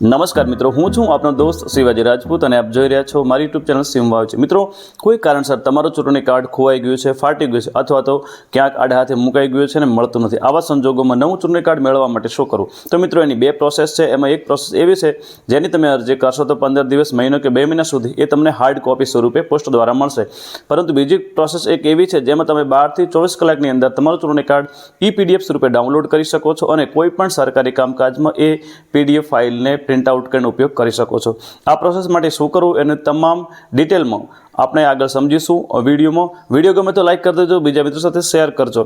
નમસ્કાર મિત્રો, હું છું આપનો દોસ્ત શિવાજી રાજપૂત અને આપ જોઈ રહ્યા છો મારી યુટ્યુબ ચેનલ સિમવાવ છે મિત્રો, કોઈ કારણસર તમારું ચૂંટણી કાર્ડ ખોવાઈ ગયું છે, ફાટી ગયું છે, અથવા તો ક્યાંક આડા હાથે મુકાઈ ગયું છે અને મળતું નથી, આવા સંજોગોમાં નવું ચૂંટણી કાર્ડ મેળવવા માટે શું કરવું? તો મિત્રો, એની બે પ્રોસેસ છે, એમાં એક પ્રોસેસ એવી છે, જેની તમે અરજી કરશો તો પંદર દિવસ, મહિનો કે બે મહિના સુધી એ તમને હાર્ડ કોપી સ્વરૂપે પોસ્ટ દ્વારા મળશે. પરંતુ બીજી પ્રોસેસ એક એવી છે, જેમાં તમે બારથી ચોવીસ કલાકની અંદર તમારું ચૂંટણી કાર્ડ ઈ પીડીએફ સ્વરૂપે ડાઉનલોડ કરી શકો છો અને કોઈ પણ સરકારી કામકાજમાં એ પીડીએફ ફાઇલને પ્રિન્ટ આઉટ કરીને ઉપયોગ કરી શકો છો. આ પ્રોસેસ માટે શું કરવું એને તમામ ડિટેલમાં આપણે આગળ સમજીશું વિડીયોમાં. વીડિયો ગમે તો લાઈક કરી દેજો, બીજા મિત્રો સાથે શેર કરજો.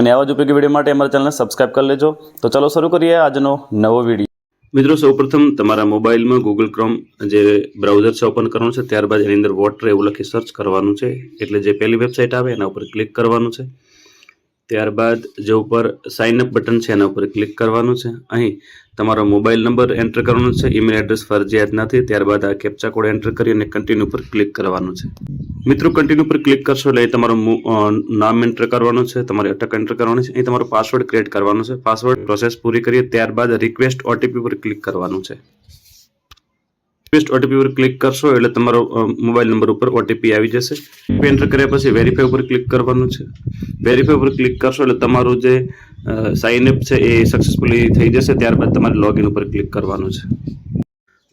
અને આવા જ ઉપયોગી વીડિયો માટે અમારા ચેનલને સબસ્ક્રાઈબ કરી લેજો. તો ચાલો શરૂ કરીએ આજનો નવો વીડિયો. મિત્રો, સૌપ્રથમ તમારા મોબાઈલમાં ગૂગલ ક્રોમ જે બ્રાઉઝર છે ઓપન કરવાનું છે, ત્યારબાદ એની અંદર વોટર એવું લખી સર્ચ કરવાનું છે. એટલે જે પહેલી વેબસાઇટ આવે એના ઉપર ક્લિક કરવાનું છે. ત્યારબાદ જે ઉપર સાઇન અપ બટન છે, એના ઉપર ક્લિક કરવાનું છે. અહીં તમારો મોબાઈલ નંબર એન્ટર કરવાનો છે ઈમેલ એડ્રેસ ફરજિયાત નથી ત્યારબાદ આ કેપ્ચા કોડ એન્ટર કરી અને કન્ટિન્યુ પર ક્લિક કરવાનું છે. મિત્રો કન્ટિન્યુ પર ક્લિક કરશો એટલે તમારું નામ એન્ટર કરવાનું છે, તમારી અટક એન્ટર કરવાની છે. અહીં તમારો પાસવર્ડ ક્રિએટ કરવાનો છે. પાસવર્ડ પ્રોસેસ પૂરી કરીએ, ત્યારબાદ રિક્વેસ્ટ ઓટીપી પર ક્લિક કરવાનું છે. રિક્વેસ્ટ ઓટીપી પર ક્લિક કરશો એટલે તમારો મોબાઈલ નંબર ઉપર ઓટીપી આવી જશે. એન્ટર કર્યા પછી વેરીફાઈ ઉપર ક્લિક કરવાનું છે. વેરીફાઈ ઉપર ક્લિક કરશો એટલે તમારું જે સાઇન અપ છે એ સક્સેસફુલી થઈ જશે. ત્યારબાદ તમારે લોગિન ઉપર ક્લિક કરવાનું છે.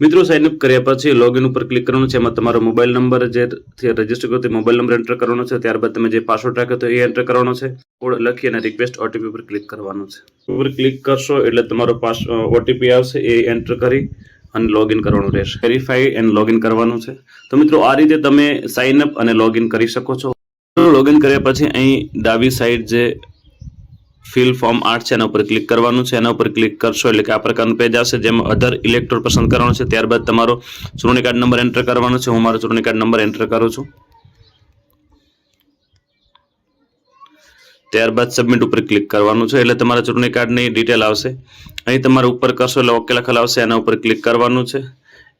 મિત્રો સાઇન અપ કર્યા પછી લોગિન ઉપર ક્લિક કરવાનું છે. એમાં તમારો મોબાઈલ નંબર જે રજિસ્ટર કર્યો તે મોબાઈલ નંબર એન્ટર કરવાનો છે. ત્યારબાદ તમે જે પાસવર્ડ રાખ્યો તો એ એન્ટર કરવાનો છે. કોડ લખી અને રિક્વેસ્ટ ઓટીપી પર ક્લિક કરવાનો છે. ઉપર ક્લિક કરશો એટલે તમારો પાસ ઓટીપી આવશે. એ એન્ટર કરી અને લોગિન કરવાનું રહેશે. વેરીફાઈ એન્ડ લોગિન કરવાનું છે. તો મિત્રો, આ રીતે તમે સાઇન અપ અને લોગિન કરી શકો છો. લોગિન કર્યા પછી અહીં ડાબી સાઈડ જે ફિલ ફોર્મ આર્ટ છે, એના ઉપર ક્લિક કરવાનું છે. એના ઉપર ક્લિક કરશો એટલે કે આ પ્રકારનું પેજ આવશે, જેમાં અધર ઇલેક્ટ્રોડ પસંદ કરવાનું છે. ત્યારબાદ તમારો ચૂંટણી કાર્ડ નંબર એન્ટર કરવાનો છે. હું મારો ચૂંટણી કાર્ડ નંબર એન્ટર કરું છું. ત્યારબાદ સબમિટ ઉપર ક્લિક કરવાનું છે. એટલે તમારા ચૂંટણી કાર્ડની ડિટેલ આવશે. અહીં તમારે ઉપર કરશો એટલે ઓકે લખેલ આવશે. એના ઉપર ક્લિક કરવાનું છે.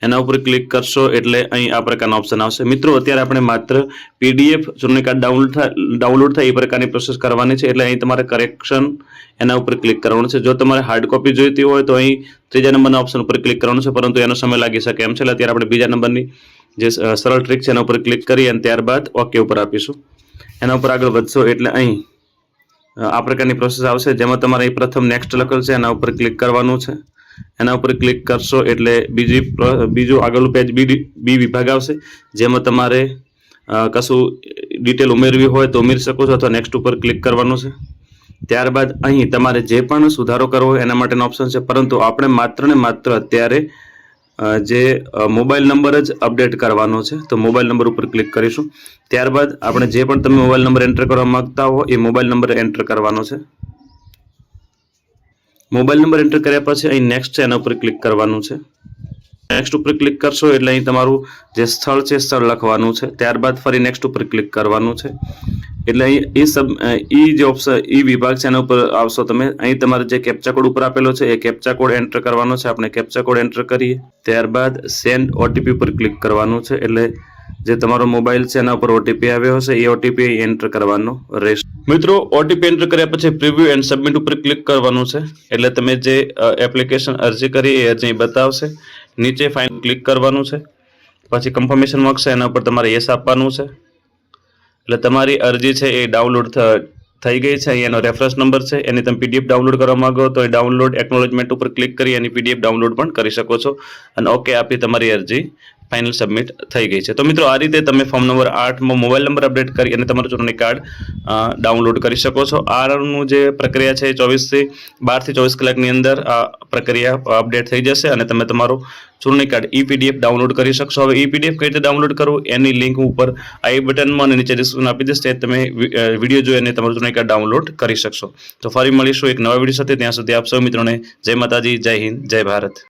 એના ઉપર ક્લિક કરશો એટલે અહીં આ પ્રકારનો ઓપ્શન આવશે. મિત્રો, અત્યારે આપણે માત્ર પીડીએફ ચૂંટણી કાર્ડ ડાઉનલોડ થાય ડાઉનલોડ થાય એ પ્રકારની પ્રોસેસ કરવાની છે. એટલે અહીં તમારે કરેક્શન એના ઉપર ક્લિક કરવાનું છે. જો તમારે હાર્ડ કોપી જોઈતી હોય તો અહીં ત્રીજા નંબરના ઓપ્શન ઉપર ક્લિક કરવાનું છે. પરંતુ એનો સમય લાગી શકે એમ છે. એટલે અત્યારે આપણે બીજા નંબરની જે સરળ ટ્રીક છે એના ઉપર ક્લિક કરી અને ત્યારબાદ ઓકે ઉપર આપીશું. એના ઉપર આગળ વધશો એટલે અહીં આ પ્રકારની પ્રોસેસ આવશે. જેમાં તમારે અહીં પ્રથમ નેક્સ્ટ લખેલ છે, એના ઉપર ક્લિક કરવાનું છે. એના ઉપર ક્લિક કરશો એટલે બીજી બીજું આગળનું પેજ બી બી વિભાગ આવશે. જેમાં તમારે કશું ડિટેલ ઉમેરવી હોય તો ઉમેરી શકો છો અથવા નેક્સ્ટ ઉપર ક્લિક કરવાનું છે. ત્યારબાદ અહીં તમારે જે પણ સુધારો કરવો હોય એના માટેનો ઓપ્શન છે. પરંતુ આપણે માત્ર ને માત્ર અત્યારે જે મોબાઈલ નંબર જ અપડેટ કરવાનો છે. તો મોબાઈલ નંબર ઉપર ક્લિક કરીશું. ત્યારબાદ આપણે જે પણ તમે મોબાઈલ નંબર એન્ટર કરવા માંગતા હો, એ મોબાઈલ નંબર એન્ટર કરવાનો છે. મોબાઈલ નંબર એન્ટર કર્યા પછી અહીં નેક્સ્ટ એના ઉપર ક્લિક કરવાનું છે. નેક્સ્ટ ઉપર ક્લિક કરશો એટલે અહીં તમારું જે સ્થળ છે સ્થળ લખવાનું છે. ત્યારબાદ ફરી નેક્સ્ટ ઉપર ક્લિક કરવાનું છે. એટલે અહીં એ સબ ઈ જે ઓપ્શન ઈ વિભાગ છે એના ઉપર આવશો તમે. અહીં તમારે જે કેપ્ચા કોડ ઉપર આપેલો છે એ કેપ્ચા કોડ એન્ટર કરવાનો છે. આપણે કેપ્ચા કોડ એન્ટર કરીએ. ત્યારબાદ સેન્ડ ઓટીપી ઉપર ક્લિક કરવાનું છે. એટલે જે તમારો મોબાઈલ છે એના ઉપર ઓટીપી આવ્યો હશે, એ ઓટીપી એન્ટર કરવાનો રહેશે. મિત્રો ઓટીપી એન્ટર કર્યા પછી પ્રિવ્યુ એન્ડ સબમિટ ઉપર ક્લિક કરવાનું છે. એટલે તમે જે એપ્લિકેશન અરજી કરી એ અરજી બતાવશે. નીચે ફાઇન ક્લિક કરવાનું છે. પછી કન્ફર્મેશન માંગશે એના ઉપર તમારે યસ આપવાનું છે. એટલે તમારી અરજી છે એ ડાઉનલોડ થઈ ગઈ છે. એનો રેફરન્સ નંબર છે. એની તમે પીડીએફ ડાઉનલોડ કરવા માંગો તો એ ડાઉનલોડ એકનોલેજમેન્ટ ઉપર ક્લિક કરી એની પીડીએફ ડાઉનલોડ પણ કરી શકો છો. અને ઓકે આપી તમારી અરજી. ફાઇનલ સબમિટ થઈ ગઈ છે. તો મિત્રો, આ રીતે તમે ફોર્મ નંબર આઠમાં મોબાઈલ નંબર અપડેટ કરી અને તમારું ચૂંટણી કાર્ડ ડાઉનલોડ કરી શકો છો. આરનું જે પ્રક્રિયા છે એ ચોવીસથી બારથી ચોવીસ કલાકની અંદર આ પ્રક્રિયા અપડેટ થઈ જશે અને તમે તમારું ચૂંટણી કાર્ડ ઈ પીડીએફ ડાઉનલોડ કરી શકશો. હવે ઈ પીડીએફ કઈ રીતે ડાઉનલોડ કરવું? એની લિંક ઉપર આઈ બટનમાં અને નીચે ડિસ્ક્રિપ્શન આપી દઈશ. તે તમે વીડિયો જોઈ અને તમારું ચૂંટણી કાર્ડ ડાઉનલોડ કરી શકશો. તો ફરી મળીશું એક નવા વીડિયો સાથે. ત્યાં સુધી આપ સૌ મિત્રોને જય માતાજી, જય હિન્દ, જય ભારત.